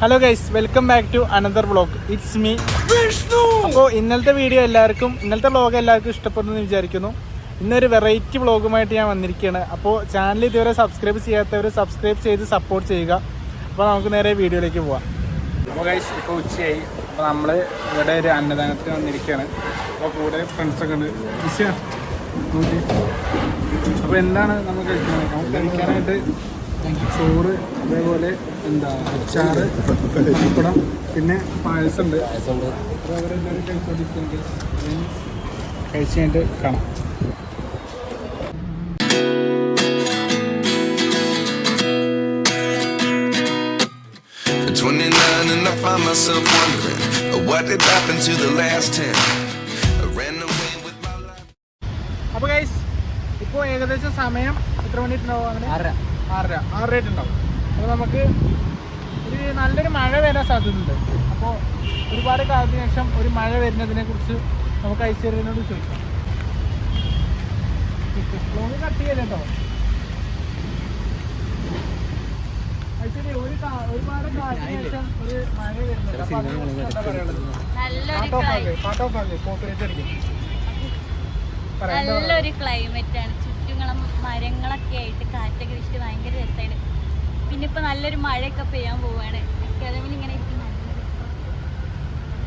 Hello guys welcome back to Ananthar vlog it's me Vishnu അപ്പോൾ ഇന്നലത്തെ video എല്ലാവർക്കും ഇന്നലത്തെ വ്ളോഗ് എല്ലാവർക്കും ഇഷ്ടപ്പെടുന്നു വിചാരിക്കുന്നു. ഇന്നൊരു വെറൈറ്റി വ്ളോഗുമായിട്ട് ഞാൻ വന്നിരിക്കുകയാണ്. അപ്പോൾ ചാനൽ ഇതുവരെ സബ്സ്ക്രൈബ് ചെയ്യാത്തവർ സബ്സ്ക്രൈബ് ചെയ്ത് സപ്പോർട്ട് ചെയ്യുക. അപ്പോൾ നമുക്ക് നേരെ വീഡിയോയിലേക്ക് പോവാം. അപ്പോൾ ഗൈസ് ഇപ്പോൾ ഉച്ചയായി. അപ്പോൾ നമ്മൾ ഇവിടെ ഒരു അന്നദാനത്തിന് വന്നിരിക്കുകയാണ്. അപ്പോൾ കൂടെ ഫ്രണ്ട്സൊക്കെ ഉണ്ട്. അപ്പോൾ എന്താണ് നമുക്ക് കഴിക്കുന്നത് നമുക്ക് കഴിക്കാനായിട്ട്? ചോറ് അതേപോലെ എന്താ അച്ചാറ് പപ്പടം പിന്നെ പായസമുണ്ട്. കഴിച്ചിട്ട് അപ്പോൾ അവരെല്ലാവരും കഴിച്ചോണ്ടിരിക്കുന്നുണ്ട് കഴിച്ച് കഴിഞ്ഞിട്ട് കാണാം. അപ്പൊ 29 and I find myself wondering uh, what did happen to the last 10. I ran away with my life. അപ്പോൾ ഗൈസ് ഇപ്പോൾ ഏകദേശം സമയം എത്ര മണിയിട്ടുണ്ടാവും അങ്ങനെ? ആറര ആറര ഉണ്ടാവും. അപ്പോൾ നമുക്ക് ഒരു നല്ലൊരു മഴ വരാൻ സാധ്യതയുണ്ട്. അപ്പോൾ ഒരുപാട് കാലത്തിന് ശേഷം ഒരു മഴ വരുന്നതിനെ കുറിച്ച് നമുക്ക് ഐശ്വര്യനോട് ചോദിക്കാം. ലോങ് കട്ട് ചെയ്ത് കേട്ടോ? നല്ലൊരു ക്ലൈമറ്റ് ആണ് ചുറ്റുങ്ങളും മരങ്ങളൊക്കെ ആയിട്ട് കാറ്റൊക്കെ വീശിട്ട് ഭയങ്കര രസമാണ് പിന്നെ ഇപ്പൊ നല്ലൊരു മഴയൊക്കെ പെയ്യാൻ പോവാണ്. അക്കാദമിയിൽ ഇങ്ങനെ.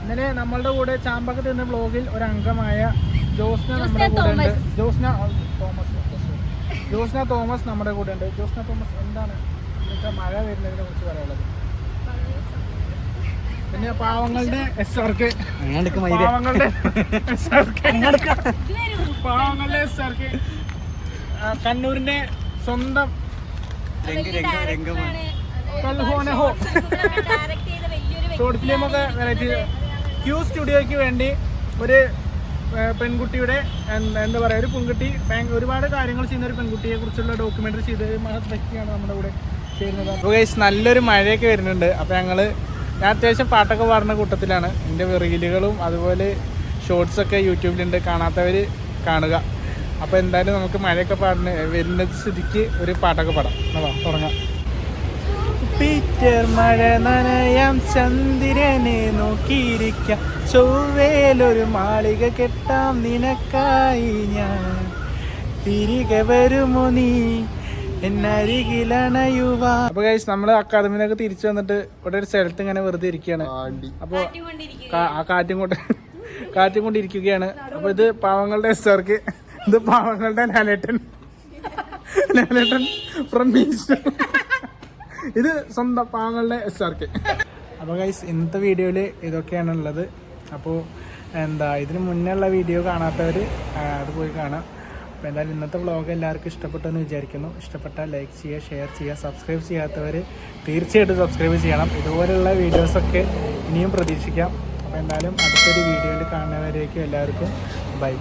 ഇന്നലെ നമ്മളുടെ കൂടെ ചാമ്പക്കത്ത് എന്ന ബ്ലോഗിൽ ഒരു അംഗമായ ജോസ്ന നമ്മുടെ കൂടെ ഉണ്ട്. ജോസ്ന തോമസ് ജോസ്ന തോമസ് നമ്മുടെ കൂടെ ഉണ്ട്. ജോസ്ന തോമസ് എന്താണ് ഇന്നത്തെ മഴ വരുന്നതിനെ കുറിച്ച് പറയാനുള്ളത്? പിന്നെ പാവങ്ങളുടെ എസ് ആർ കെ പാവങ്ങളുടെ എസ് പാവങ്ങളുടെ എസ് ആർ കെ കണ്ണൂരിന്റെ സ്വന്തം ഷോർട്ട് ഫിലിമൊക്കെ വെറൈറ്റി ക്യൂ സ്റ്റുഡിയോയ്ക്ക് വേണ്ടി ഒരു പെൺകുട്ടിയുടെ എന്താ പറയുക ഒരു പെൺകുട്ടി ഒരുപാട് കാര്യങ്ങൾ ചെയ്യുന്ന ഒരു പെൺകുട്ടിയെ കുറിച്ചുള്ള ഡോക്യുമെന്ററി ചെയ്ത മഹത് വ്യക്തിയാണ് നമ്മുടെ കൂടെ ചെയ്യുന്നത് നല്ലൊരു മഴയൊക്കെ വരുന്നുണ്ട്. അപ്പോൾ ഞങ്ങൾ ഞാൻ അത്യാവശ്യം പാട്ടൊക്കെ പാടുന്ന കൂട്ടത്തിലാണ്. എന്റെ റീലുകളും അതുപോലെ ഷോർട്സൊക്കെ യൂട്യൂബിലുണ്ട്. കാണാത്തവർ കാണുക. അപ്പോൾ എന്തായാലും നമുക്ക് മഴയൊക്കെ പാടുന്ന വരുന്ന സ്ഥിതിക്ക് ഒരു പാട്ടൊക്കെ പാടാം. എന്നാ വാ, തുടങ്ങാം. പീറ്റർ മഴ നനയാം ചന്ദ്രനെ നോക്കിയിരിക്കാം. ചൊവ്വേലൊരു മാളിക കെട്ടാം നിനക്കായി ഞാൻ. തിരികെ വരുമോ നീ? എന്നരികിലണയുവാ. അപ്പൊ കഴിച്ച് നമ്മൾ അക്കാദമിന്നൊക്കെ തിരിച്ചു വന്നിട്ട് ഇവിടെ ഒരു സ്ഥലത്ത് ഇങ്ങനെ വെറുതെ ഇരിക്കുകയാണ്. അപ്പൊ ആ കാറ്റും കൊണ്ട് കാറ്റും കൊണ്ടിരിക്കുകയാണ്. അപ്പൊ ഇത് പാവങ്ങളുടെ എസ്ആർക്ക് ഇത് പാവങ്ങളുടെ ലാലേട്ടൻ. ലാലേട്ടൻ ഫ്രം ഇത് സ്വന്തം പാവങ്ങളുടെ എസ് ആർ കെ അപ്പോൾ ഗൈസ് ഇന്നത്തെ വീഡിയോയിൽ ഇതൊക്കെയാണ് ഉള്ളത് അപ്പോൾ എന്താ ഇതിന് മുന്നേ ഉള്ള വീഡിയോ കാണാത്തവർ അത് പോയി കാണാം. അപ്പോൾ എന്തായാലും ഇന്നത്തെ വ്ളോഗ് എല്ലാവർക്കും ഇഷ്ടപ്പെട്ടെന്ന് വിചാരിക്കുന്നു. ഇഷ്ടപ്പെട്ടാൽ ലൈക്ക് ചെയ്യുക ഷെയർ ചെയ്യുക സബ്സ്ക്രൈബ് ചെയ്യാത്തവർ തീർച്ചയായിട്ടും സബ്സ്ക്രൈബ് ചെയ്യണം. ഇതുപോലുള്ള വീഡിയോസൊക്കെ ഇനിയും പ്രതീക്ഷിക്കാം. അപ്പോൾ എന്തായാലും അടുത്തൊരു വീഡിയോയിൽ കാണുന്നവരേക്കും എല്ലാവർക്കും ബൈ